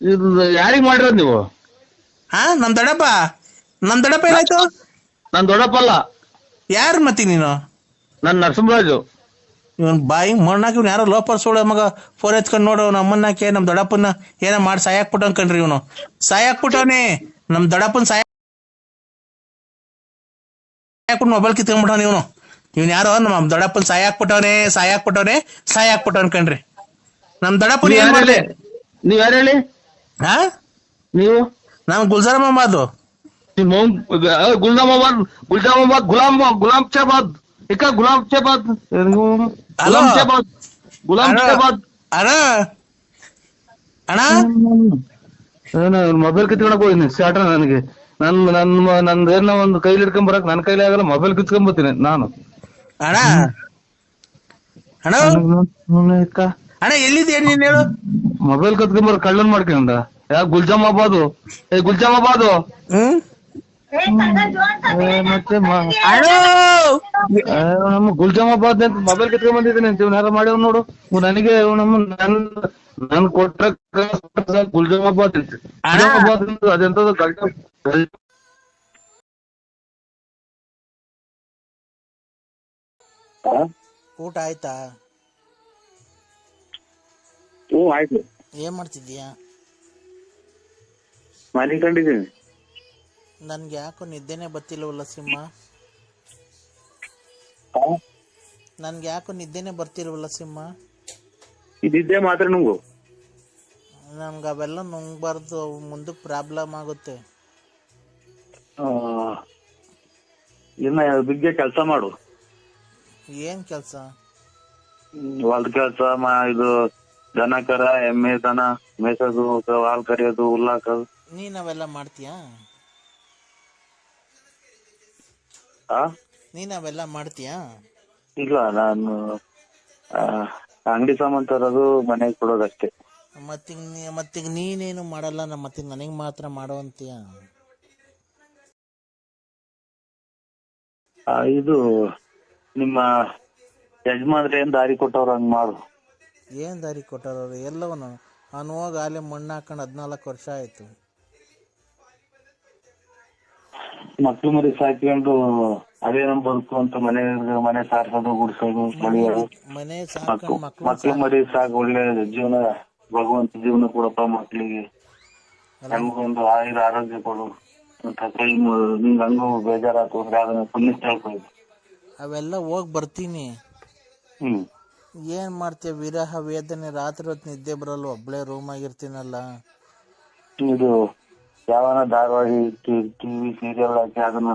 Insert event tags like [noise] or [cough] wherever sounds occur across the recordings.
ಇದು ಯಾರಿಗ್ ಮಾಡಿರೋದ್ ನೀವು? ಹಾ ನಮ್ ದೊಡ್ಡಪ್ಪ. ನಮ್ ದೊಡ್ಡಪ್ಪ ಏನಾಯ್ತು? ದೊಡ್ಡಪ್ಪ ಅಲ್ಲ. ಯಾರು ಮತ್ತಿ ನೀನು? ನನ್ ನರಸಿಂಹರಾಜು. ಇವನ್ ಬಾಯಿ ಮಣ್ಣಾಕಿ ಇವ್ನು ಯಾರೋ ಲೋಪರ್ ಸೋಳ ಮಗ ಫೋನ್ ಎತ್ಕೊಂಡ್ ನೋಡು ನಮ್ಮ ಅಮ್ಮನ್ನಾಕೆ ನಮ್ ದೊಡ್ಡಪ್ಪನ ಏನೋ ಮಾಡಿ ಸಾಯಾಕ್ಬಿಟ್ಟವ್ ಕಣ್ರಿ ಇವನು. ಸಾಯಾಕ್ಬಿಟ್ಟವನೆ ನಮ್ ದೊಡ್ಡಪ್ಪನ ಸಾಯ ಸಾಯಾಕ್ಬಿಟ್ಟು ಮೊಬೈಲ್ ಕಿತ್ಕೊಂಡ್ಬಿಟ್ಟವನ ಇವನು. ಇವ್ನು ಯಾರೋ ನಮ್ಮ ದೊಡ್ಡಪ್ಪನ ಸಾಯಾಕ್ಬಿಟ್ಟವನೆ ಸಾಯಾಕ್ಬಿಟ್ಟವನೆ ಸಾಯಾಕ್ಬಿಟ್ಟವನ್ ಕಣ್ರಿ. ನಮ್ ದೊಡ್ಡಪ್ಪನ ಏನ್ ಮಾಡ್ಲಿ? ನೀವ್ ಯಾರು ಹೇಳಿ? ಹಾ? ನೀವು? ನಾನು ಗುಲ್ಜಾರ್ ಮೊಹಮ್ಮದ್ ಗುಲ್ಜಾಮಾಬಾದ್ ಗುಲ್ಜಾಮಾಬಾದ್ ಗುಲಾಮ್ ಗುಲಾಮ್ ಚಬಾದ್ ಇಕ್ಕ ಗುಲಾಮ್ ಚಬಾದ್ ಗುಲಾಮ್ ಚಬಾದ್ ಗುಲಾಮ್ ಅಣ್ಣ. ಅಣ್ಣ? ಅಣ್ಣ? ಮೊಬೈಲ್ ಕಿತ್ಕೊಳಕ್ ಹೋಗಿನಿ ಸ್ಟಾರ್ಟ್ ನನಗೆ. ನನ್ ನನ್ ನನ್ ಏನೋ ಒಂದು ಕೈಲಿ ಹಿಡ್ಕೊಂಡ್ ಬರಕ್ ನನ್ ಕೈಲಿ ಆಗಲ್ಲ ಮೊಬೈಲ್ ಕಿತ್ಕೊಂಡ್ ಬರ್ತೀನಿ ನಾನು. ಅಣ್ಣ? ಅಣ್ಣ? ಅಣ್ಣ ಎಲ್ಲಿದ್ಯಾ ನೀನ್ ಹೇಳು? ಮೊಬೈಲ್ ಕತ್ಕೊಂಡ್ ಬರ ಕಳ್ಳನ್ ಮಾಡ್ಕೊಂಡ. ಗುಲ್ಜಾಮಾಬಾದು ಏ ಗುಲ್ಜಾಮಾಬಾದು ಹ್ಮ್? ಏ, ಮತ್ತೆ ನಮ್ಮ ಗುಲ್ಜಾಮಾಬಾದ್ ಅಂತ ಮೊಬೈಲ್ ಕಿತ್ಕೊಂಡ್ ಬಂದಿದ್ದೀನಿ ಅಂತ ಇವ್ನ ಯಾರೋ ಮಾಡ್ಯಾವ ನೋಡು. ನನಗೆ ನಮ್ಮ ನನ್ ನನ್ ಕೊಟ್ರ ಗುಲ್ಜಾಮಾಬಾದ್ ಅಂತ. ಗುಲ್ಜಾಮಾಬಾದ್ ಅಂತ ಗಲ್ಟ ಊಟ ಆಯ್ತಾ? ಹ್ಞೂ ಆಯ್ತು. ಏನ್ ಮಾಡ್ತಿದ್ದೀಯಾ? ಮನೆ ಕಂಡಿದ್ದೀನಿ ನನ್ಗೆ ಯಾಕೋ ನಿದ್ದೆನೆ ಬರ್ತಿಲ್ವಲ್ಲ ಸಿಂಹ? ನನ್ಗೆ ಯಾಕೋ ನಿದ್ದೆನೆ ಬರ್ತಿಲ್ವಲ್ಲ ಸಿಂಹ? ಇದಿದ್ದೆ ಮಾತ್ರ ನುಂಗು. ನಮ್ಗೆ ಅವೆಲ್ಲ ನುಂಗ್ಬಾರ್ದು ಅವು ಮುಂದಕ್ಕೆ ಪ್ರಾಬ್ಲಮ್ ಆಗುತ್ತೆ. ಇನ್ನ ಬಿಗ್ಗೆ ಕೆಲಸ ಮಾಡು. ಏನ್ ಕೆಲಸ? ಹೊಲ್ದ ಕೆಲಸ ಇದು ದನ ಕರ ಎಮ್ಮೆ ದನ ಮೇಸೋದು ಹಾಲ್ ಕರಿಯೋದು ಹುಲ್ಲಾಕೋದು ನೀನ್ ಅವೆಲ್ಲ ಮಾಡ್ತೀಯಾ? ನೀನ್ ಅವೆಲ್ಲ ಮಾಡ್ತೀಯಾ? ಇಲ್ಲ ನಾನು ಅಂಗಡಿ ಸಾಮಾನ್ ತರೋದು ಮನೆಗೆ ಕೊಡೋದಷ್ಟೇ. ಮತ್ತೀಗ ಮತ್ತೀಗ ನೀನೇನು ಮಾಡಲ್ಲ ನಮ್ಮ ಮತ್ತೆ ನನಗೆ ಮಾತ್ರ ಮಾಡೋ ಅಂತೀಯ? ಆ, ಇದು ನಿಮ್ಮ ಯಜಮಾನ್ರ ಏನ್ ದಾರಿ ಕೊಟ್ಟವ್ರು ಹಂಗ್ ಮಾಡು. ಏನ್ ದಾರಿ ಕೊಟ್ಟವ್ರು ಎಲ್ಲವನು ಅವನು ಹೋಗಿ ಅಲ್ಲಿ ಮಣ್ಣು ಹಾಕೊಂಡು ಹದಿನಾಲ್ಕು ವರ್ಷ ಆಯ್ತು. ಮಕ್ಳು ಮರಿ ಸಾಕೊಂಡು ಅದೇ ನಮ್ ಬದುಕು ಅಂತ ಮನೆ ಮನೆ ಸಾರ್ಸೋದು ಗುಡ್ಸೋದು ಬಳಿಯೋದು ಮಕ್ಳು ಮರಿ ಸಾಕು ಒಳ್ಳೆ ಜೀವನ ಭಗವಂತ ಜೀವನ ಕೊಡಪ್ಪ ಮಕ್ಳಿಗೆ. ನಮ್ಗೊಂದು ಆಯುರ ಆರೋಗ್ಯ ಕೊಡು ಅಂತ ಕೈ ನಿಂಗ್ ಹಂಗು ಬೇಜಾರಾತು ಅಂದ್ರೆ ಅದನ್ನ ಪುಣ್ಯ ಅವೆಲ್ಲ ಹೋಗಿ ಬರ್ತೀನಿ. ಹ್ಮ್. ಏನ್ ಮಾಡ್ತೀಯ? ವಿರಹ ವೇದನೆ ರಾತ್ರಿ ಹೊತ್ತು ನಿದ್ದೆ ಬರಲ್ಲ ಒಬ್ಳೆ ರೂಮ್ ಆಗಿರ್ತೀನಲ್ಲ. ಇದು ಯಾವನ ಧಾರಾವಾಹಿ ಟಿವಿ ಸೀರಿಯಲ್ ಹಾಕಿ ಅದನ್ನ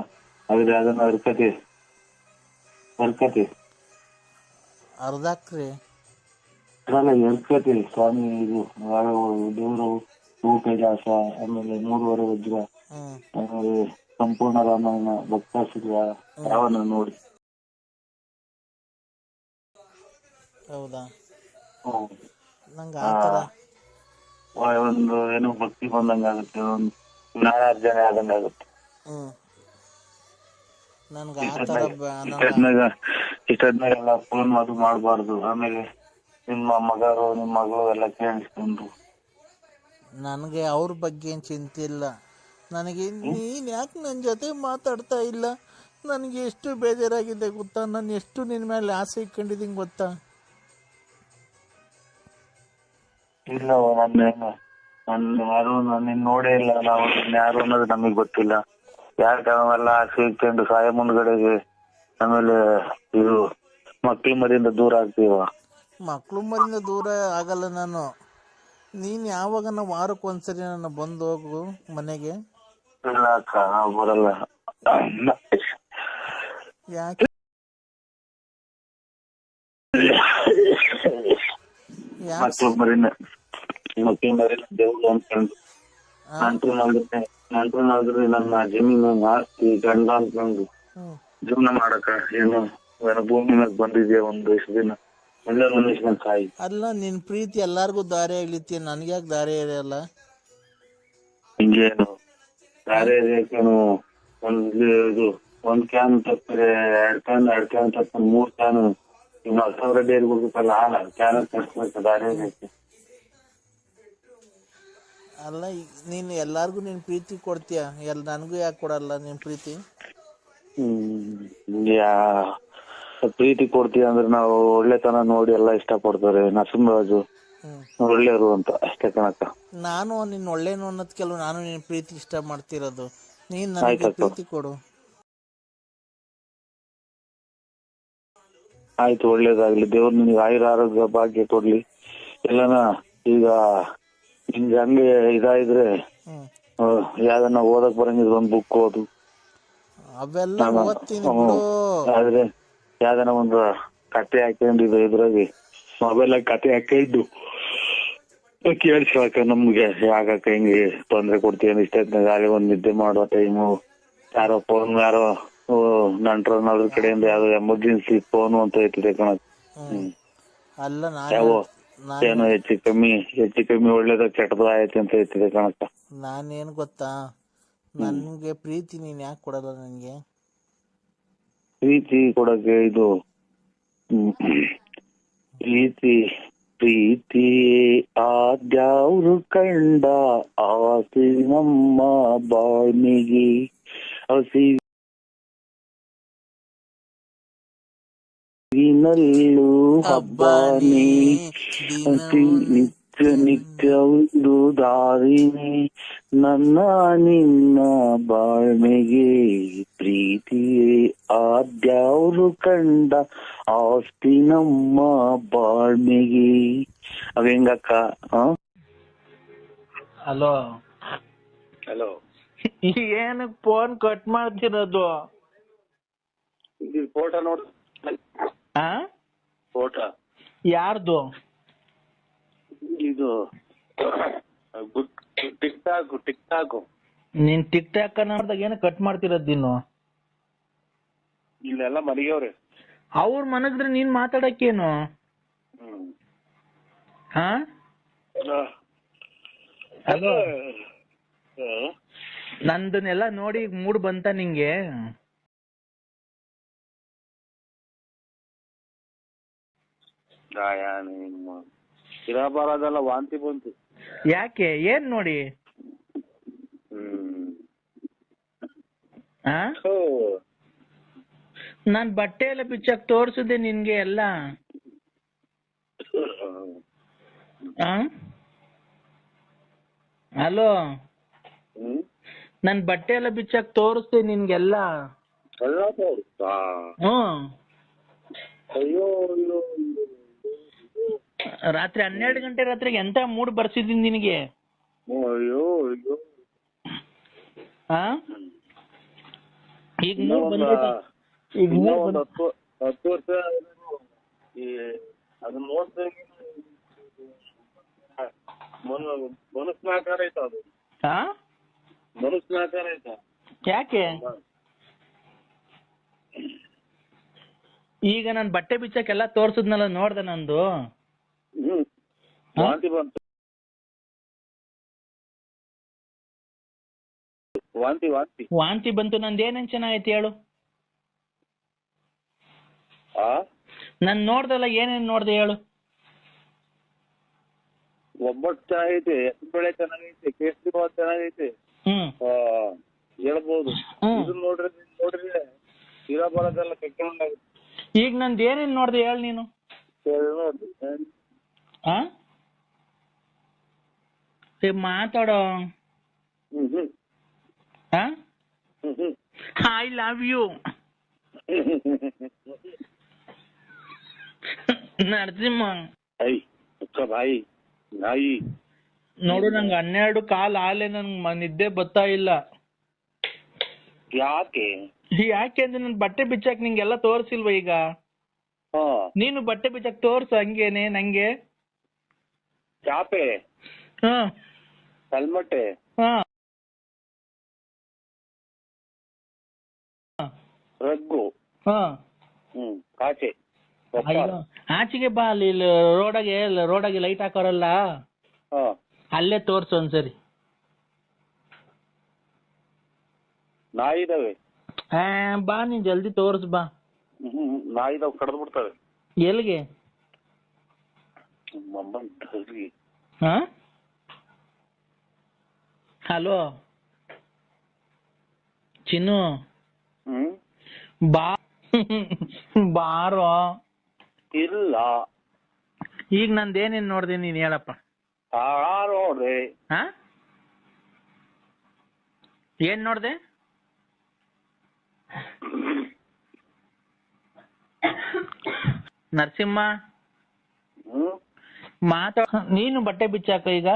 ಅದ್ರ ಅದನ್ನ ಹರ್ಕತಿ. ಹರ್ಕತಿ. ಅರ್ಧಾಕ್ರಿ ಅದ್ರಲ್ಲ ಎರ್ಕತಿ ಸ್ವಾಮಿ ಇದು ದೇವರು ಹೂ ಕೈಲಾಸ ಆಮೇಲೆ ಮೂರುವರೆ ವಜ್ರ ಆಮೇಲೆ ಸಂಪೂರ್ಣ ರಾಮಾಯಣ ಸಿದ್ಧ ಯಾವನ ನೋಡಿ. ಹೌದಾ. ನಂಗೆ ಒಂದು ಏನೋ ಭಕ್ತಿ ಬಂದಂಗಾಗುತ್ತೆ ಒಂದು ಜ್ಞಾನಾರ್ಜನೆ ಆದಂಗಾಗುತ್ತೆ. ಆಗುತ್ತೆ ಇಷ್ಟೊತ್ನಾಗೆಲ್ಲ ಫೋನ್ ಅದು ಮಾಡಬಾರ್ದು. ಆಮೇಲೆ ನಿಮ್ಮ ಮಗರು ನಿಮ್ಮ ಮಗಳು ಎಲ್ಲ ಕೇಳಿಸ್ಕೊಂಡ್ರು ನನಗೆ ಅವ್ರ ಬಗ್ಗೆ ಏನು ಚಿಂತೆ ಇಲ್ಲ. ನನಗೆ ನೀನು ಯಾಕೆ ನನ್ನ ಜೊತೆ ಮಾತಾಡ್ತಾ ಇಲ್ಲ? ನನಗೆ ಎಷ್ಟು ಬೇಜಾರಾಗಿದೆ ಗೊತ್ತಾ? ನಾನು ಎಷ್ಟು ನಿನ್ನ ಮೇಲೆ ಆಸೆ ಇಟ್ಕೊಂಡಿದ್ದೀನಿ ಗೊತ್ತಾ? ಇಲ್ಲ ನನ್ನ ಯಾರು ನಿನ್ ನೋಡೇ ಇಲ್ಲ ನಾವು ಯಾರು ಅನ್ನೋದು ನಮಗ್ ಗೊತ್ತಿಲ್ಲ. ಯಾಕೆ ಅವೆಲ್ಲ ಆಸೆ ಇಟ್ಕೊಂಡು ಸಾಯ ಮುಂದ್ಗಡೆಗೆ ಆಮೇಲೆ ಇದು ಮಕ್ಳ ಮರಿಯಿಂದ ದೂರ ಆಗ್ತೀವ. ಮಕ್ಕಳು ಮರಿಂದ ದೂರ ಆಗಲ್ಲ ನಾನು. ನೀನ್ ಯಾವಾಗ ವಾರಕ್ಕೆ ಒಂದ್ಸರಿ ನನ್ನ ಬಂದು ಹೋಗು ಮನೆಗೆ? ಇಲ್ಲ ಅಕ್ಕ ನಾವು ಬರಲ್ಲ. ಯಾಕೆ ಯಾಕೆ? ಮಕ್ಳ ಮರಿನ ಮಕ್ಕಳಿಂದ ದೇವ್ರು ಅನ್ಕೊಂಡು ನಂಟ್ರನಾದ್ರೆ ನಂಟ್ರನಾದ್ರೆ ನನ್ನ ಜಮೀನು ಆಸ್ತಿ ಗಂಡ ಅನ್ಕೊಂಡು ಜೀವನ ಮಾಡಕ ಏನು ಏನೋ ಭೂಮಿ ಮೇಲೆ ಬಂದಿದ್ಯಾ ಒಂದ್ ಇಷ್ಟು ದಿನ? ಒಳ್ಳೆ ಮನುಷ್ಯನ ತಾಯಿ. ಅಲ್ಲ ನಿನ್ ಪ್ರೀತಿ ಎಲ್ಲಾರ್ಗೂ ದಾರಿ ಆಗ್ಲಿತ್ತಿ ನನ್ಗ್ಯಾಕ್ ದಾರಿ ಇರಲ್ಲ ಹಿಂಗೇನು ದಾರಿ ಇರಕೇನು ಒಂದ್ ಇದು ಒಂದ್ ಕ್ಯಾನ್ ತಪ್ಪಿದ್ರೆ ಎರಡ್ ಕ್ಯಾನ್ ಎರಡ್ ಕ್ಯಾನ್ ತಪ್ಪ ಮೂರ್ ಕ್ಯಾನ್ ಇನ್ನು ಹತ್ತು ಸಾವಿರ ಡೇರಿ ಹಾಲ ಕ್ಯಾನ್ ತರ್ಸ್ಬೇಕು ದಾರಿ ರೇಖೆ ಅಲ್ಲ ಈಗ ನೀನ್ ಎಲ್ಲಾರ್ಗು ನೀನ್ ಪ್ರೀತಿ ಕೊಡ್ತೀಯ? ಎಲ್ ನನಗೂ ಯಾಕೆ ಕೊಡಲ್ಲ ನಿನ್ ಪ್ರೀತಿ? ಹ್ಮ್ ಯಾ ಪ್ರೀತಿ ಕೊಡ್ತೀವಿ ಅಂದ್ರೆ ನಾವು ಒಳ್ಳೆತನ ನೋಡಿ ಎಲ್ಲ ಇಷ್ಟ ಪಡ್ತಾರೆ ನರಸಿಂಹರಾಜು ಒಳ್ಳೆಯವರು ಅಂತ ಅಷ್ಟೇ ಕಣಕ್ಕ. ನಾನು ನಿನ್ ಒಳ್ಳೇನು ಅನ್ನೋದ್ ಕೆಲವು ನಾನು ನಿನ್ ಪ್ರೀತಿ ಇಷ್ಟ ಮಾಡ್ತಿರೋದು. ನೀನ್ ನನಗೆ. ಪ್ರೀತಿ ಕೊಡು. ಆಯ್ತು ಒಳ್ಳೇದಾಗ್ಲಿ. ದೇವ್ರು ನಿನಗೆ ಆಯುರ ಆರೋಗ್ಯ ಭಾಗ್ಯ ಕೊಡ್ಲಿ. ಎಲ್ಲನ ಈಗ ನಿಂಗೆ ಹಂಗೆ ಇದಾಯಿದ್ರೆ ಹ್ಮ್ ಯಾವ್ದನ್ನ ಓದಕ್ ಬರಂಗಿದ್ರೆ ಒಂದ್ ಬುಕ್ ಓದು. ಅವೆಲ್ಲ ಓದ್ತೀನಿ. ಬಿಡು. ಆದ್ರೆ ಯಾವ್ದನ ಒಂದು ಕತೆ ಹಾಕೊಂಡಿದ್ದು ಇದ್ರಾಗೆ ಮೊಬೈಲ್ ಕತೆ ಹಾಕಿದ್ದು ಕೇಳಿಸ್ಕೊಳಕ ನಮ್ಗೆ ಯಾಕಕ್ಕ ಹಿಂಗೆ ತೊಂದ್ರೆ ಕೊಡ್ತೀವಿ ಇಷ್ಟ ಗಾಳಿ ಒಂದ್ ನಿದ್ದೆ ಮಾಡೋ ಟೈಮು ಯಾರೋ ಫೋನ್ ಯಾರೋ ನಂಟ್ರ ನದ್ರ ಕಡೆಯಿಂದ ಯಾವ್ದೋ ಎಮರ್ಜೆನ್ಸಿ ಫೋನ್ ಅಂತ ಐತಿದೆ ಹ್ಮ್. ಅಲ್ಲ ಯಾವ ಏನೋ ಹೆಚ್ಚು ಕಮ್ಮಿ ಹೆಚ್ಚು ಕಮ್ಮಿ ಒಳ್ಳೇದ ಕೆಟ್ಟದ ಆಯ್ತು ಅಂತ ಹೇಳ್ತಿದೆ ನಾನೇನ್ ಗೊತ್ತಾ? ನನ್ಗೆ ಪ್ರೀತಿ ನೀನ್ ಯಾಕೆ ಕೊಡಲ್ಲ ನನ್ಗೆ? ಪ್ರೀತಿ ಕೊಡಕ್ಕೆ ಇದು ಹ್ಮ್, ಪ್ರೀತಿ ಪ್ರೀತಿ ಆದ್ಯಾವ್ರು ಕಂಡ ಆಸೆ ನಮ್ಮ ಬಾಳ್ಮೆಗೆ ಹಸಿ ನಲ್ಲೂ ಹಬ್ಬನೇ ಅತಿ ನಿತ್ಯ ನಿತ್ಯ ಒಂದು ದಾರಿನೇ ನನ್ನ ನಿನ್ನ ಬಾಳ್ಮೆಗೆ ಪ್ರೀತಿಯೇ. ಆದ್ಯಾವ್ರು ಕಂಡ ಆಸ್ತಿ ನಮ್ಮ ಬಾಳ್ಮೆಗೆ. ಅವ ಹೆಂಗಕ್ಕ ಹಲೋ. ಹಲೋ. ಏನಕ್ ಫೋನ್ ಕಟ್ ಮಾಡ್ತಿರೋದು? ಫೋಟೋ ನೋಡ್ ಆ? ಫೋಟೋ. ಯಾರ್ದು? ಇದು ಟಿಕ್ ಟಾಕ್ ಟಿಕ್ ಟಾಕ್ ನೀನ್ ಟಿಕ್ ಟಾಕ್ ನೋಡ್ದಾಗ ಏನು ಕಟ್ ಮಾಡ್ತಿರೋದ್ ನೀನು? ಇಲ್ಲೆಲ್ಲ ಮರಿಯವ್ರೆ ಅವ್ರ ಮನಗಿದ್ರೆ ನೀನ್ ಮಾತಾಡಕ್ಕೇನು? ಹಾ ಹಲೋ. ನಂದನ್ನೆಲ್ಲ ನೋಡಿ ಮೂಡ್ ಬಂತ ನಿಂಗೆ. ಇರಬಾರದಲ್ಲ ವಾಂತಿ ಬಂತು. ಯಾಕೆ? ಏನ್ ನೋಡಿ? ನಾನ್ ಬಟ್ಟೆ ಎಲ್ಲ ಬಿಚ್ಚಾಕ್ ತೋರ್ಸಿದೆ ನಿನ್ಗೆ ಎಲ್ಲ ಹಲೋ? ನನ್ ಬಟ್ಟೆ ಎಲ್ಲ ಬಿಚ್ಚಾಕ್ ತೋರಿಸ್ದೆ ನಿನ್ಗೆಲ್ಲ ಅಯ್ಯೋ. ರಾತ್ರಿ ಹನ್ನೆರಡು ಗಂಟೆ ರಾತ್ರಿಗೆ ಎಂತ ಮೂಡ್ ಬರ್ಸಿದೀನಿ ನಿನಗೆ? ಅಯ್ಯೋ ಅಯ್ಯೋ. ಆ? ಈಗ ಮೂಡ್ ಬಂದ್ಬಿಟ್ಟು ಈಗ ಮೂಡ್ ಒಂದ್ ಬಂದ್ ಹತ್ತು ಹತ್ತು ವರ್ಷ ಈ ಅದನ್ನ ನೋಡ್ದಾಗ ಮನು ಮನುಷ್ಯನ ಆಕಾರ ಐತ ಅದು. ಆ? ಮನುಷ್ಯನ ಆಕಾರ ಐತ. ಯಾಕೆ? ಈಗ ನಾನು ಬಟ್ಟೆ ಬಿಚ್ಚಕ್ಕೆಲ್ಲ ತೋರ್ಸಿದ್ನಲ್ಲ ನೋಡ್ದೆ ನಂದು. ಹ್ಮ್. ವಾಂತಿ ಬಂತು ವಾಂತಿ ವಾಂತಿ. ವಾಂತಿ ಬಂತು ನಂದು ಏನೇನ್ ಚೆನ್ನಾಗೈತಿ ಹೇಳು? ಆ? ನಾನ್ ನೋಡ್ದಲ್ಲ ಏನೇನ್ ನೋಡ್ದೆ ಹೇಳು? ಒಬ್ಬಟ್ಟು ಚೆನ್ನಾಗೈತೆ ಬೆಳೆ ಚೆನ್ನಾಗೈತೆ ಕೇಸರಿ ಬಾತ್ ಚೆನ್ನಾಗೈತೆ. ಹ್ಮ್. ಆ, ಹೇಳ್ಬೋದು. ಹ್ಮ್. ಇದನ್ನ ನೋಡ್ರಿ ನೋಡ್ರಿ. ಇರೋ ಬರೋದೆಲ್ಲ ಕೆಟ್ಟೊಂಡಾಗುತ್ತೆ ಈಗ ನಂದು ಏನೇನ್ ನೋಡ್ದೆ ಹೇಳು ನೀನು? ನೋಡ್ರಿ. ಆ ಹೇ ಮಾತಾಡೋ ಹ್ಮ್ యూ ನರಸಿಂಹ ಐ ಬಾಯಿ ನಾಯಿ ನೋಡು ನಂಗೆ ಹನ್ನೆರಡು ಕಾಲ್ ಆಲೆ ನನ್ಗೆ ನಿದ್ದೆ ಬರ್ತಾ ಇಲ್ಲ ಯಾಕೆ ಯಾಕೆ ಅಂದ್ರೆ ನನ್ ಬಟ್ಟೆ ಬಿಚ್ಚಾಕ್ ನಿಂಗೆಲ್ಲ ತೋರ್ಸಿಲ್ವ ಈಗ ನೀನು ಬಟ್ಟೆ ಬಿಚ್ಚಾಕ್ ತೋರ್ಸು ಹಂಗೇನೆ ನಂಗೆ ಚಾಪೆ. ಹಾ. ಕಲ್ಮಟ್ಟೆ. ಹಾ. ರಗ್ಗು. ಹಾ. ಹ್ಮ್ ಕಾಚೆ. ಅಯ್ಯೋ ಆಚೆಗೆ ಬಾ ಅಲ್ಲಿ ಇಲ್ಲಿ ರೋಡಾಗೆ ರೋಡಾಗೆ ಲೈಟ್ ಹಾಕೋರಲ್ಲ. ಹಾ. ಅಲ್ಲೇ ತೋರ್ಸು ಒಂದ್ಸರಿ. ನಾಯಿ ಇದಾವೆ ಆ, ಬಾ ನೀನ್ ಜಲ್ದಿ ತೋರ್ಸ್ ಬಾ. ಹ್ಮ್ ನಾಯಿ ಇದಾವ್ ಕಡ್ದು ಬಿಡ್ತವೆ. ಎಲ್ಲಿಗೆ? ಹಲೋ? ಚಿನ್ನು? ಬಾ ಬಾರೋ? ಇಲ್ಲ. ಈಗ ನಂದೇನೇನ್ ನೋಡ್ದೆ ನೀನ್ ಹೇಳಪ್ಪ. ಆ ನೋಡ್ರಿ. ಹಾ? ಏನ್ ನೋಡ್ದೆ? ನರಸಿಂಹ? ಮಾತಾ ನೀನು ಬಟ್ಟೆ ಬಿಚ್ಚಾಕ ಈಗ?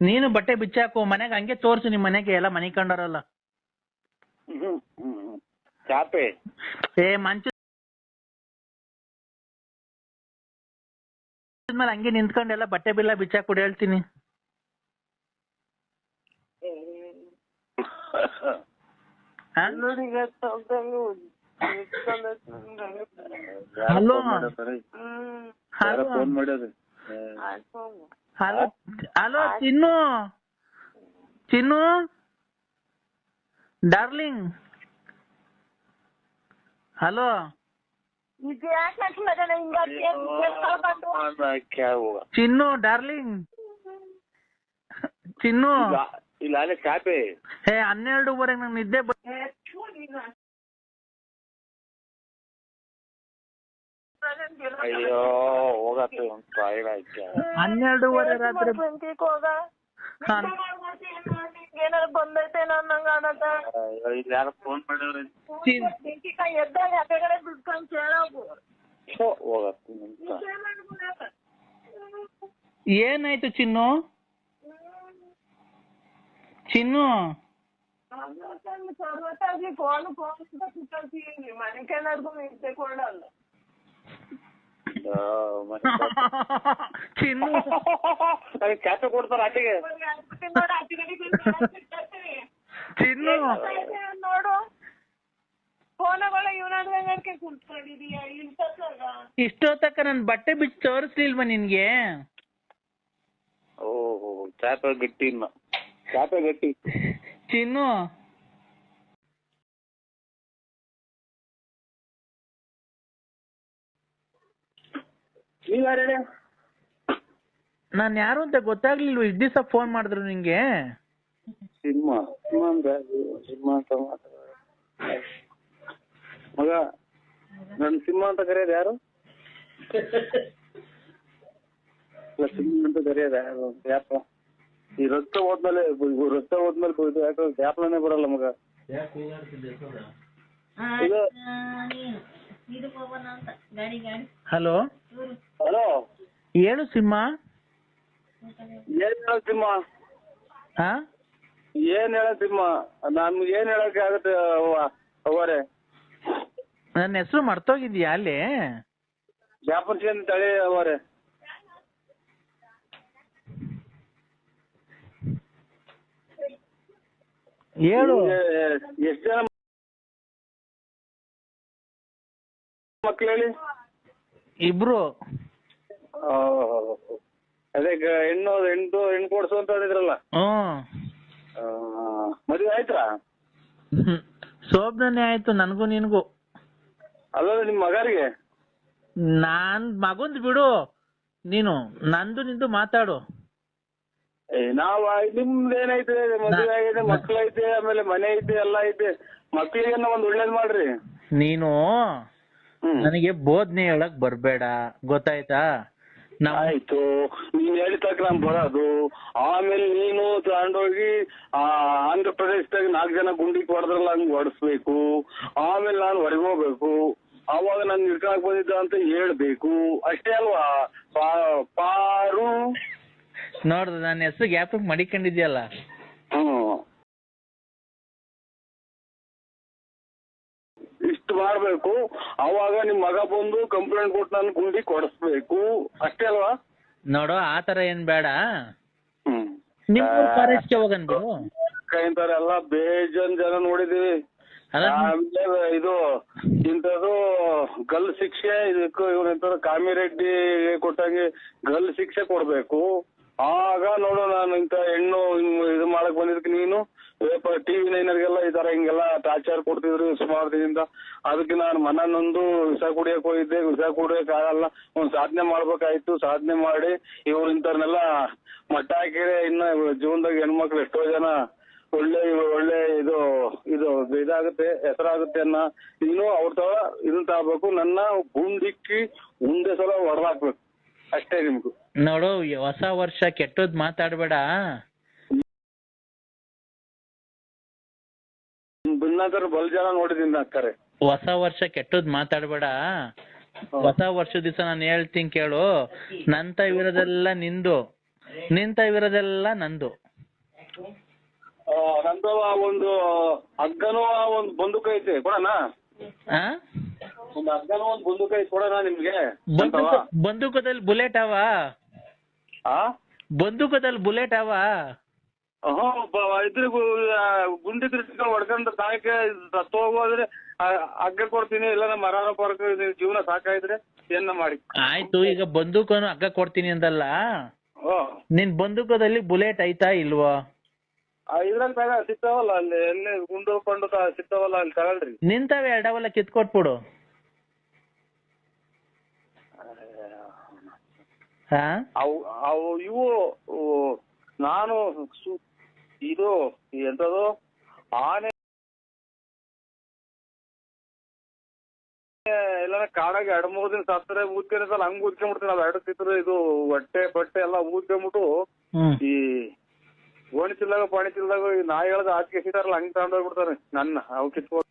ನೀನು ಬಟ್ಟೆ ಬಿಚ್ಚಾಕು ಮನೆಗೆ ಹಂಗೆ ತೋರ್ಸು ನಿಮ್ ಮನೆಗೆ ಎಲ್ಲ ಮನೆ ಕಂಡರಲ್ಲ ಏ ಮಂಚ ಮೇಲೆ ಹಂಗೆ ನಿಂತ್ಕೊಂಡೆಲ್ಲ ಬಟ್ಟೆ ಬಿಲ್ಲ ಬಿಚ್ಚಾಕ್ ಕೊಡಿ ಹೇಳ್ತೀನಿ. ಹಾ? Hello hello hello hello Chinnu Chinnu darling hello Chinnu darling Chinnu ಇಲ್ಲ ಹೇ ಹನ್ನೆರಡುವರೆಗೆ ನಂಗೆ ನಿದ್ದೆ ಅಯ್ಯೋ ಹೋಗತ್ತೆ ಒಂದ್ ಸಾವಿರ ಆಯ್ತು ಹನ್ನೆರಡುವರೆ ರಾತ್ರಿ ಹಾ. ಏನಾರ ಬಂದೈತೆ ನಂಗ ಅನ್ನತ ಇಲ್ಲಿ ಯಾರೋ ಫೋನ್ ಮಾಡ್ಯಾರ ಚಿನ್- ಎದ್ದಾಗ ಆ ಕಡೆ ಬಿಟ್ಕೊಂಡ್ ಕೇಳೋಗು ಹೋಗತ್ತೆ ನಿಂತ ಏನಾಯ್ತು ಚಿನ್ನು ಚಿನ್ನು ಸರ್ವತ್ತಾಗಿ ಫೋನ್ ಫೋನ್ ಅಂತ ಕುತ್ಕೊಳ್ತೀನಿ ಮನೆಕೇನಾರ್ಗು ಚಿನ್ನು [laughs] ಚಾಪೆ [laughs] ಕೊಡ್ತಾರ ಆಟೆಗೆ. ಚಿನ್ನು ನೋಡು. ಫೋನಗಳ ಇವನಾಡ್ದಂಗೆ ಕುತ್ಕೊಂಡಿದೀಯ ನನ್ ಬಟ್ಟೆ ಬಿಟ್ಟು ತೋರಿಸ್ಲಿಲ್ವಾ ನಿನ್ಗೆ? ಓಹೋ ಚಾಪೆ ಗಟ್ಟಿ ಇನ್ನ. ಚಾಪೆ ಗಟ್ಟಿ. ಚಿನ್ನು ನೀವ್ ಯಾರು ನಾನ್ ಯಾರು ಅಂತ ಗೊತ್ತಾಗ್ಲಿಲ್ವ ಇಷ್ಟ್ ದಿವಸ ಫೋನ್ ಮಾಡಿದ್ರು ನಿಂಗೆ? ಸಿಂಹ ಸಿಂಹ ಅಂತ ಸಿಂಹ ಅಂತ ಮಾತಾಡ ಮಗ ನನ್ ಸಿಂಹ ಅಂತ ಕರೆಯೋದು ಯಾರು? ಇಲ್ಲ ಸಿಂಹ ಅಂತ ಕರೆಯೋದು ಯಾರು? ಯಾಪ? ಈ ರಕ್ತ ಹೋದ್ಮೇಲೆ ರಕ್ತ ಹೋದ್ಮೇಲೆ ಇದು ಯಾಕೋ ಜ್ಞಾಪನನೇ ಬರಲ್ಲ ಮಗ. ಇದು ಹಲೋ? ಹಲೋ? ಏಳು ಸಿಂಹ? ಏನ್ ಹೇಳ ಸಿಂಹ? ಹಾ? ಏನ್ ಹೇಳ ಸಿಂಹ? ನಮ್ಗೆ ಏನ್ ಹೇಳಕ್ ಆಗತ್ತೆ ಅವರೇ ನನ್ನ ಹೆಸರು ಮರ್ತೋಗಿದ್ಯಾ ಅಲ್ಲಿ? ಜ್ಞಾಪನ ತಳಿ ಅವರೇ ಏಳು ಎಷ್ಟು ಜನ ಮಕ್ಳು ಹೇಳಿ? ಇಬ್ರು. ಅದೇ ಹೆಣ್ಣು ಹೆಣ್ಣು ಹೆಣ್ಣು ಕೊಡ್ಸು ಅಂತ ಹೇಳಿದ್ರಲ್ಲ? ಹ್ಮ್ ಮದುವೆ ಆಯ್ತಾ. [laughs] ಶೋಭನೆ ಆಯ್ತು ನನಗೂ ನಿನ್ಗೂ. ಅಲ್ಲ ನಿಮ್ ಮಗರಿಗೆ? ನಾನ್ ಮಗುಂದ್ ಬಿಡು. ನೀನು ನಂದು ನಿಂದು ಮಾತಾಡು. ನಾವ್ ನಿಮ್ದೇನೈತೆ ಮದುವೆ ಆಗಿದೆ ಮಕ್ಳೈತೆ ಆಮೇಲೆ ಮನೆ ಐತೆ ಎಲ್ಲ ಐತೆ. ಮಕ್ಳಿಗೆ ಒಂದ್ ಒಳ್ಳೇದ್ ಮಾಡ್ರಿ. ನೀನು ನನಗೆ ಬೋಧನೆ ಹೇಳಕ್ ಬರ್ಬೇಡ. ಗೊತ್ತಾಯ್ತಾ? ಆಯ್ತು. ನೀನ್ ಹೇಳಿದ ತಕ್ಕ ನಾನ್ ಬರೋದು ಆಮೇಲೆ ನೀನು ತಗೊಂಡೋಗಿ ಆ ಆಂಧ್ರ ಪ್ರದೇಶದಾಗ ನಾಲ್ಕು ಜನ ಗುಂಡಿ ಹೊಡೆದ್ರಲ್ಲ ಹಂಗ್ ಹೊಡಿಸ್ಬೇಕು. ಆಮೇಲೆ ನಾನು ಹೊರಗೆ ಹೋಗ್ಬೇಕು. ಅವಾಗ ನಾನು ನಿರ್ಕಾಕ್ ಬಂದಿದ್ದ ಅಂತ ಹೇಳ್ಬೇಕು. ಅಷ್ಟೇ ಅಲ್ವಾ? ಪಾರು. ನೋಡ್ದ ನನ್ನ ಹೆಸರು ಗ್ಯಾಪ್ ಮಡಿಕೊಂಡಿದ್ಯಲ್ಲ. ಅವಾಗ ನಿಮ್ ಮಗ ಬಂದು ಕಂಪ್ಲೇಂಟ್ ಕೊಟ್ಟು ನನ್ ಗುಂಡಿ ಕೊಡಿಸ್ಬೇಕು. ಅಷ್ಟೇ ಅಲ್ವಾ? ನೋಡು ಆತರ ತರ ಏನ್ ಬೇಡ. ಹ್ಮ್. ನಿಮ್ ಫಾರೆಸ್ಟ್ಗೆ ಹೋಗನ್ ಬಿಡು ಇಂಥವ್ರೆಲ್ಲ ಬೇಜನ್ ಜನ ನೋಡಿದೀವಿ. ಅಲ್ಲ ಆಮೇಲೆ ಇದು ಇಂಥದ್ದು ಗಲ್ ಶಿಕ್ಷೆ ಇದಕ್ಕೂ ಇವ್ರ ಕಾಮಿ ಕಾಮಿರೆಡ್ಡಿ ಕೊಟ್ಟಂಗೆ ಗಲ್ ಶಿಕ್ಷೆ ಕೊಡ್ಬೇಕು. ಆಗ ನೋಡು ನಾನು ಇಂಥ ಹೆಣ್ಣು ಇದು ಮಾಡಕ್ ಬಂದಿದ್ದಕ್ಕೆ ನೀನು ಟಿವಿ ನೈನರ್ಗೆಲ್ಲ ಈ ತರ ಹಿಂಗೆಲ್ಲ ಟಾರ್ಚರ್ ಕೊಡ್ತಿದ್ರು ಸುಮಾರು ದಿನದಿಂದ. ಅದಕ್ಕೆ ನಾನು ಮನನೊಂದು ವಿಷ ಕುಡಿಯಕ್ ಹೋಗಿದ್ದೆ. ವಿಷ ಕುಡಿಯಕ್ ಆಗಲ್ಲ. ಒಂದ್ ಸಾಧನೆ ಮಾಡ್ಬೇಕಾಯ್ತು. ಸಾಧನೆ ಮಾಡಿ ಇವ್ರ ಇಂಥವ್ರನ್ನೆಲ್ಲ ಮಟ್ಟ ಹಾಕಿದ್ರೆ ಇನ್ನ ಜೀವನದಾಗ ಹೆಣ್ಮಕ್ಳು ಎಷ್ಟೋ ಜನ ಒಳ್ಳೆ ಒಳ್ಳೆ ಇದು ಇದು ಇದಾಗುತ್ತೆ, ಹೆಸರಾಗುತ್ತೆ ಅನ್ನ ಇನ್ನು ಅವ್ರ ತರ ಇದನ್ ತಗೋಬೇಕು ನನ್ನ ಗುಂಡಿಕ್ಕಿ ಮುಂದೆ ಸಲ ಹೊಡೆದಾಕ್ಬೇಕು ಅಷ್ಟೇ ನಿಮ್ಗು. ನೋಡು ಹೊಸ ವರ್ಷ ಕೆಟ್ಟದ್ ಮಾತಾಡ್ಬೇಡ. ಬಿನ್ನಾಕರ್ ಬಲ್ ಜನ ನೋಡಿದೀನಿ ಅಕ್ಕರೆ. ಹೊಸ ವರ್ಷ ಕೆಟ್ಟದ್ ಮಾತಾಡ್ಬೇಡ. ಹೊಸ ವರ್ಷ ದಿವಸ ನಾನು ಹೇಳ್ತೀನಿ ಕೇಳು. ನಂತ ಇರೋದೆಲ್ಲ ನಿಂದು. ನಿಂತ ಇರೋದೆಲ್ಲ ನಂದು. ನಂದು ಆ ಒಂದು ಹಗ್ಗನೂ ಆ ಒಂದು ಬಂದೂಕ ಐತೆ ಕೊಡೋಣ ಆ? ಒಂದು ಹಗ್ಗನೂ ಒಂದು ಬಂದೂಕ ಐತೆ ಕೊಡೋಣ ನಿಮ್ಗೆ? ಬಂದೂಕ ಬಂದೂಕದಲ್ಲಿ ಬುಲೆಟ್ ಅವಾ? ಆ? ಬಂದೂಕದಲ್ಲಿ ಬುಲೆಟ್ ಅವ? ಬ- ಇದ್ರ ಗುಂಡಿ ತಿರ್ಸ್ಕೊಂಡು ಸಾಕೆ ಸಾಯಕ್ಕೆ ಸತ್ತು ಹೋಗೋದ್ರೆ ಹಗ್ಗ ಕೊಡ್ತೀನಿ ಇಲ್ಲ ನಮ್ಮ ಮರಾನ ಪರಕ ಜೀವನ ಸಾಕಾಯಿದ್ರೆ ಏನ ಮಾಡಿ. ಆಯ್ತು ಈಗ ಬಂದೂಕನು ಹಗ್ಗ ಕೊಡ್ತೀನಿ ಅಂದಲ್ಲ? ಓ ನಿನ್ ಬಂದೂಕದಲ್ಲಿ ಬುಲೆಟ್ ಐತಾ ಇಲ್ವಾ? ಇದ್ರಲ್ಲಿ ತಗ ಸಿಗ್ತಾವಲ್ಲ ಅಲ್ಲಿ ಎಲ್ಲಿ ಗುಂಡು ಕೊಂಡು ಸಿಗ್ತಾವಲ್ಲ ಅಲ್ಲಿ ತಗೊಳ್ರಿ. ನಿಂತವೆ ಎರಡವಲ್ಲ ಕಿತ್ಕೊಟ್ಬಿಡು. ಹಾ ಅವು ಅವು ಇವು ನಾನು ಇದು ಎಂತದು ಆನೆ ಎಲ್ಲ ಕಾಡಾಗ ಎರಡ್ ಮೂರ್ ದಿನ ಸತ್ತರೆ ಊದ್ಕೊಂಡಿರ್ತಲ್ಲ ಹಂಗ್ ಊದ್ಕೊಂಡ್ಬಿಡ್ತೀನಿ ನಾವ್ ಎರಡು ಇದು ಹೊಟ್ಟೆ ಬಟ್ಟೆ ಎಲ್ಲಾ ಊದ್ಕೊಂಡ್ಬಿಟ್ಟು ಈ ಗೋಣಿ ಚಿಲ್ದಾಗ ಪಾಣಿ ಚಿಲ್ದಾಗ ಈ ನಾಯಿಗಳದ ಹಂಗ ಎಸಿತಾರಲ್ಲ ಹಂಗ್ ತಗೊಂಡೋಗ್ಬಿಡ್ತಾರೆ ನನ್ನ ಅವ್ ಕಿತ್ಕೊಂಡು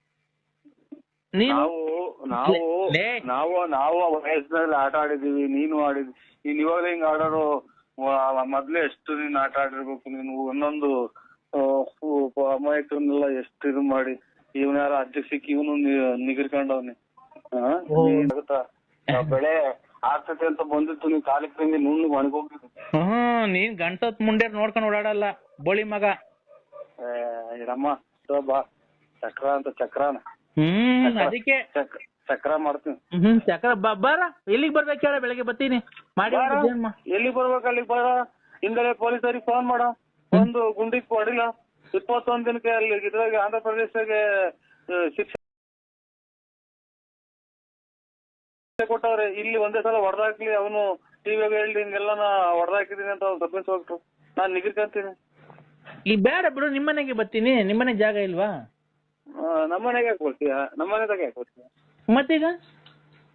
ನೀನು ನಾವು ನಾವು ಲೇ. ನಾವು ನಾವು ಆ ವಯಸ್ಸಿನಲ್ಲಿ ಆಟ ಆಡಿದೀವಿ ನೀನು ಆಡಿದ್ ನೀನ್ ಇವಾಗಲೇ ಹಿಂಗ್ ಆಡೋರು ವ- ಮೊದ್ಲೇ ಎಷ್ಟು ನೀನ್ ಆಟ ಆಡಿರ್ಬೇಕು ನೀನು ಒಂದೊಂದು ಅಮಾಯಕರನ್ನೆಲ್ಲ ಎಷ್ಟು ಇದು ಮಾಡಿ ಇವನ್ ಯಾರ ಅಜ್ಜ ಸಿಕ್ಕಿ ಇವನು ನಿಗಿರ್ಕೊಂಡವ್ನೆ? ಗೊತ್ತಾ? ಬೆಳೆ ಆಗ್ತತೆ ಅಂತ ಬಂದಿತ್ತು ನೀವು ಕಾಲಿಗೆ ತಂಗಿ ನುಣ್ಣಗ್ ಒಣಗೋಗಿದ್ದು ಹ್ಮ್ ನೀನ್ ಗಂಟತ್ ಮುಂಡೆ ನೋಡ್ಕೊಂಡು ಓಡಾಡಲ್ಲ ಬೋಳಿ ಮಗ. ಏ, ಇರಮ್ಮ ಬಾ. ಚಕ್ರ ಅಂತ ಚಕ್ರಾನ. ಹ್ಮ್ ಅದಕ್ಕೆ. ಚಕ್ರ ಮಾಡ್ತೀನಿ. ಹ್ಮ್ ಚಕ್ರ ಬಾರ ಎಲ್ಲಿಗ್ ಬರ್ಬೇಕು ಹೇಳ ಬೆಳಗ್ಗೆ ಬರ್ತೀನಿ. ಮಾಡಿ ಎಲ್ಲಿಗ್ ಬರ್ಬೇಕು ಅಲ್ಲಿಗೆ ಬರ. ಹಿಂದಲೇ ಪೊಲೀಸರಿಗೆ ಫೋನ್ ಮಾಡ. ಒಂದು ಗುಂಡಿ ಹೊಡಿಲ್ಲ ಇಪ್ಪತ್ತೊಂದ್ ದಿನಕ್ಕೆ ಅಲ್ಲಿ ಇದ್ರಾಗ ಆಂಧ್ರ ಪ್ರದೇಶಗೆ ಶಿಕ್ಷೆ ಕೊಟ್ಟವ್ರೆ. ಇಲ್ಲಿ ಒಂದೇ ಸಲ ಹೊಡೆದಾಕ್ಲಿ ಅವನು ಟಿವಿಯಾಗ ಹೇಳಿ ಹಿಂಗೆಲ್ಲ ನಾ ಹೊಡೆದಾಕಿದೀನಿ ಅಂತ ಅವ್ನು ಸಬ್ ಇನ್ಸ್ಪೆಕ್ಟ್ರು ನಾನ್ ನಿಗಿರ್ಕಂತೀನಿ ಈ ಬೇಡ ಬಿಡು ನಿಮ್ಮನೆಗೆ ಬರ್ತೀನಿ. ನಿಮ್ಮನೆ ಜಾಗ ಇಲ್ವಾ? ನಮ್ಮನೆಗೆ ಯಾಕೆ ಬರ್ತೀಯ? ನಮ್ಮನೆದಾಗ ಯಾಕೆ ಬರ್ತೀಯ? ಮತ್ತೀಗ?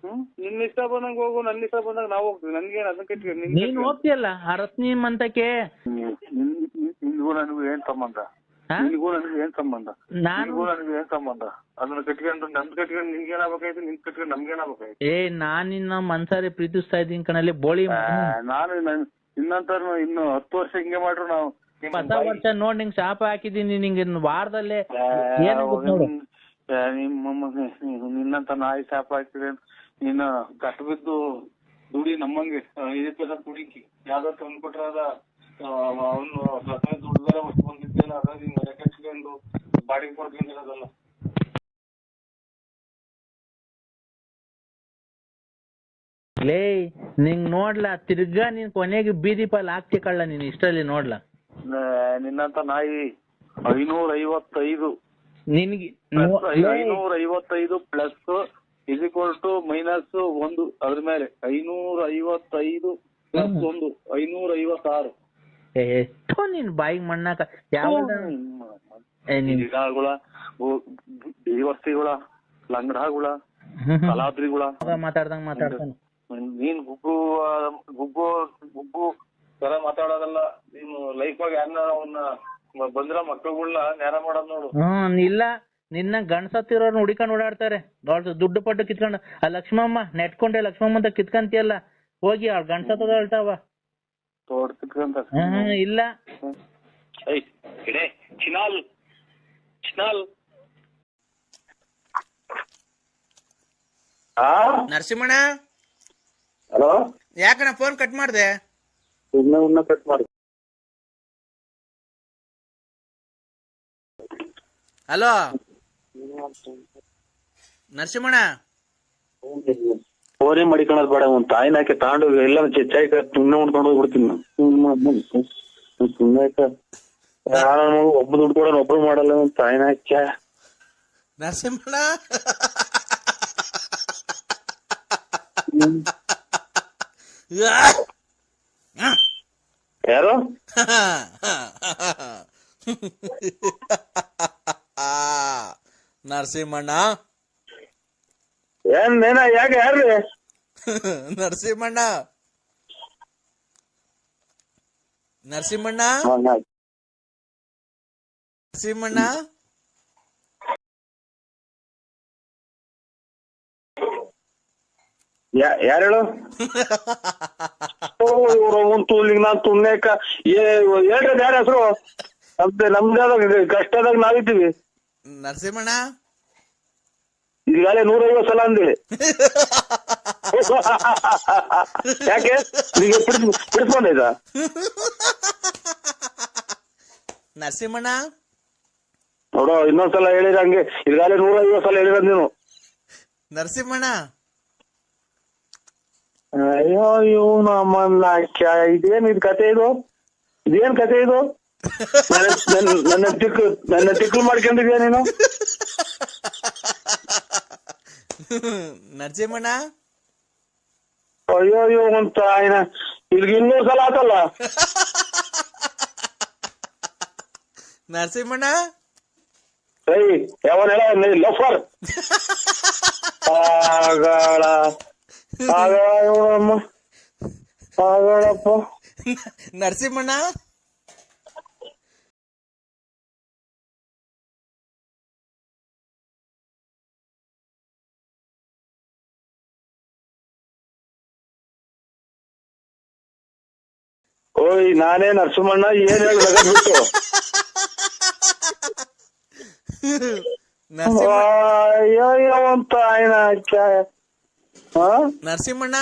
ಹ್ಮ್ ನಿನ್ನ ಇಷ್ಟ ಬಂದಂಗ ಹೋಗು ನನ್ನ ಇಷ್ಟ ಬಂದಾಗ ನಾವ್ ಹೋಗ್ತೀವಿ. ನನ್ಗೇನ್ ಅದನ್ನ ಕಟ್ಟಿ ನೀನ್ ಹೋಗ್ತೀಯಲ್ಲ ಆ ರತ್ನಿ ಮಂತಕ್ಕೆ ನಿನ್ಗೂ ನನಗೂ ಏನ್ ಸಂಬಂಧ? ನಿನಗೂ ನಿನ್ಗೂ ಏನ್ ಸಂಬಂಧ? ನಿನಗೂ ನಿನ್ಗೂ ಏನ್ ಸಂಬಂಧ? ಅದನ್ನ ಕಟ್ಕೊಂಡು ನಮ್ದು ಕಟ್ಕೊಂಡು ನಿನ್ಗೆ ಏನಾಗಬೇಕಾಯ್ತು? ನಿನ್ ಕಟ್ಕೊಂಡು ನಮ್ಗೆ ಏನಾಗಬೇಕಾಯ್ತು? ಏ ನಾನ್ ನಿನ್ನ ಮನ್ಸಾರಿ ಪ್ರೀತಿಸ್ತಾ ಇದ್ದೀನಿ ಕಣಲ್ಲಿ ಬೋಳಿ. ನಾನು ಇನ್ನಂತ ಇನ್ನು ಹತ್ತು ವರ್ಷ ಹಿಂಗೆ ಮಾಡ್ರು ನಾವು. ಹೊಸ ವರ್ಷ ನೋಡ್ ನಿಂಗ್ ಶಾಪ ಹಾಕಿದೀನಿ ನಿಂಗೆ ವಾರದಲ್ಲೇ. ನಿಮ್ಮ ನಿನ್ನಂತ ನಾಯಿ ಶಾಪ ಹಾಕಿದ್ರೆ ನಿನ್ನ ಕಟ್ಟಬಿದ್ದು ದುಡಿ ನಮ್ಮಂಗೆ ಇದಕ್ಕೆಲ್ಲ ದುಡಿಕಿ. ಯಾವ್ದೋ ತಂದ್ಕೊಟ್ರಾದ ಅವನು ದುಡ್ದೆಲ್ಲ ಹೊಟ್ಟು ಬಂದಿದ್ದೇನೆ ಅದ ನೀನ್ ಮನೆ ಕಟ್ಕೊಂಡು ಬಾಡಿಗೆ ಕೊಡ್ಕೊಂಡಿರೋದಲ್ಲ ಲೇ ನಿಂಗ್ ನೋಡ್ಲಾ ತಿರ್ಗಾ ನೀನ್ ಕೊನೆಗೆ ಬೀದಿ ಪಾಲ್ ಹಾಕ್ತಿ ಕಳ್ಳ ನೀನ್ ಇಷ್ಟರಲ್ಲಿ ನೋಡ್ಲಾ. ನಿನ್ನಂತ ನಾಯಿ ಐನೂರ ಐವತ್ತೈದು ನಿನ್ಗೆ ಐನೂರ ಐವತ್ತೈದು plus is equal to minus ಒಂದು ಅದ್ರ ಮೇಲೆ. ಐನೂರ ಐವತ್ತೈದು ಪ್ಲಸ್ ಒಂದು ಐನೂರ ಐವತ್ತಾರು ಎಷ್ಟೋ ನೀನ್ ಬಾಯಿಗೆ ಮಣ್ಣಾಕ ಯಾವ ಗಿಡಗಳ ದೇವಸ್ಥಿಗಳ ಲಂಗಡಗಳ ಮಾತಾಡ್ದಂಗ್ ಮಾತಾಡ್ತಾನೆ. ನೀನ್ ಗುಗ್ಗು ಗುಬ್ಬು ಗುಗ್ಗು ಗುಗ್ಗು ತರ ಮಾತಾಡೋದಲ್ಲ. ನೀನು ಲೈಫ್ ಆಗಿ ಯಾರನ್ನ ಅವನ್ನ ಬಂದ್ರ ಮಕ್ಕಳುಗಳನ್ನ ನೇರ ಮಾಡೋದ್ ನೋಡು. ಹ್ಮ್ ಇಲ್ಲ. ನಿನ್ನ ಗಂಡ್ಸತ್ತಿರೋರ್ನ ಹುಡಿಕೊಂಡ್ ಓಡಾಡ್ತಾರೆ. ದೊಡ್ಡ ದುಡ್ಡು ಪಟ್ಟು ಕಿತ್ಕೊಂಡು ಆ ಲಕ್ಷ್ಮಮ್ಮ ನೆಟ್ಕೊಂಡೆ ಲಕ್ಷ್ಮಮ್ಮ ಅಂತ ಕಿತ್ಕಂತಿಯಲ್ಲ. ಹೋಗಿ ಅವ್ಳ ಗಂಡ್ಸತ್ತದ ಹೇಳ್ತಾವ. ತೋಡ್ತಿಕ್ಕಂತ ಹ್ಮ್ ಇಲ್ಲ. ಚಿನಾಲ್ ಚಿನಾಲ್. ಆ? ನರಸಿಂಹಣ್ಣ? ಹಲೋ? ಯಾಕಣ್ಣ ಫೋನ್ ಕಟ್ ಮಾಡ್ದೆ? ಸುಮ್ಮನೆ ಉನ್ನ ಕಟ್ ಮಾಡಿ. ಹಲೋ? ನರಸಿಂಹಣ್ಣ? ಫೋನೇ ಮಡಿಕೊಳ್ಳೋದು ಬೇಡ ಒಂದ್ ತಾಯಿನ ಹಾಕಿ ತಗೊಂಡು ಎಲ್ಲ ಚೆಚ್ಚಾಯಿ ಸುಮ್ಮನೆ ಉಣ್ಕೊಂಡು ಹೋಗ್ಬಿಡ್ತೀನಿ ನಾನು. ಸುಮ್ಮನೆ ನಾನು ಒಬ್ಬ ದುಡ್ಡು ಕೊಡೋಣ ಒಬ್ರು ಮಾಡಲ್ಲ ಒಂದ್ ತಾಯಿನ ಹಾಕ್ಯ ನರಸಿಂಹಣ್ಣ. ಯಾರು? [laughs] ನರಸಿಂಹಣ್ಣ. ಏನ್ ನೇನ ಯಾಕೆ ಯಾರ್ರಿ? [laughs] ನರಸಿಂಹಣ್ಣ. ನರಸಿಂಹಣ್ಣ? ನರಸಿಂಹಣ್ಣ? ಯಾರು ಹೇಳು? [laughs] ಅವ್ನ್ ತೂಲಿಗ್ ನಾನ್ ಏ ಹೇಳ್ರಿ ಯಾರ ಹೆಸರು? ನಮ್ದೇ ನಮ್ದೇ ಕಷ್ಟದಾಗ ನಾವಿದ್ದೀವಿ. ನರಸಿಂಹಣ್ಣ? ಈಗಾಗಲೇ ನೂರೈವತ್ತು ಸಲ ಅಂದಿ. ಯಾಕೆ? ನಿಮಗೆ ಬಿಡಿಸ್ಕೊಂಡೈತ ನರಸಿಂಹಣ್ಣ? ನೋಡೋ ಇನ್ನೊಂದ್ಸಲ ಹೇಳಿರ ಹಂಗೆ. ಈಗಾಗಲೇ ನೂರೈವತ್ತು ಸಲ ಹೇಳಿದ ನೀನು. ನರಸಿಂಹಣ್ಣ? ಅಯ್ಯೋ ಇವನು ಅಮ್ಮನ್ನ ಕ್ಯಾ ಇದೇನ್ ಇದು ಕತೆ ಇದು? ಇದೇನ್ ಕತೆ ಇದು? [laughs] ನನ್ನ ತಿಕ್ಕು ನನ್ನ ತಿಕ್ಕು ಮಾಡ್ಕೊಂಡಿದ್ಯಾ ನೀನು? [laughs] ನರಸಿಂಹಣ್ಣ ಅಯ್ಯೋ ಅಯ್ಯೋ ಅಂತ ಆಯ್ನ. ಇಲ್ಲಿಗೆ ಇನ್ನೂರು ಸಲ ಆತಲ್ಲ? [laughs] ನರಸಿಂಹಣ್ಣ ಸೈ ಯಾವನ್ ಹೇಳ? ಲಫರ್. [laughs] ಆಗಳ. ಆಗಳ ಇವನಮ್ಮ ಆಗಳಪ್ಪ. ನರಸಿಂಹಣ್ಣ ಓಯ್ ನಾನೇ ನರಸಿಂಹಣ್ಣ ಏನ್ ಹೇಳ್ಬಿಟ್ಟು ಅಯ್ಯೋ ಅಂತ ಆಯ್ನ ನರಸಿಂಹಣ್ಣ?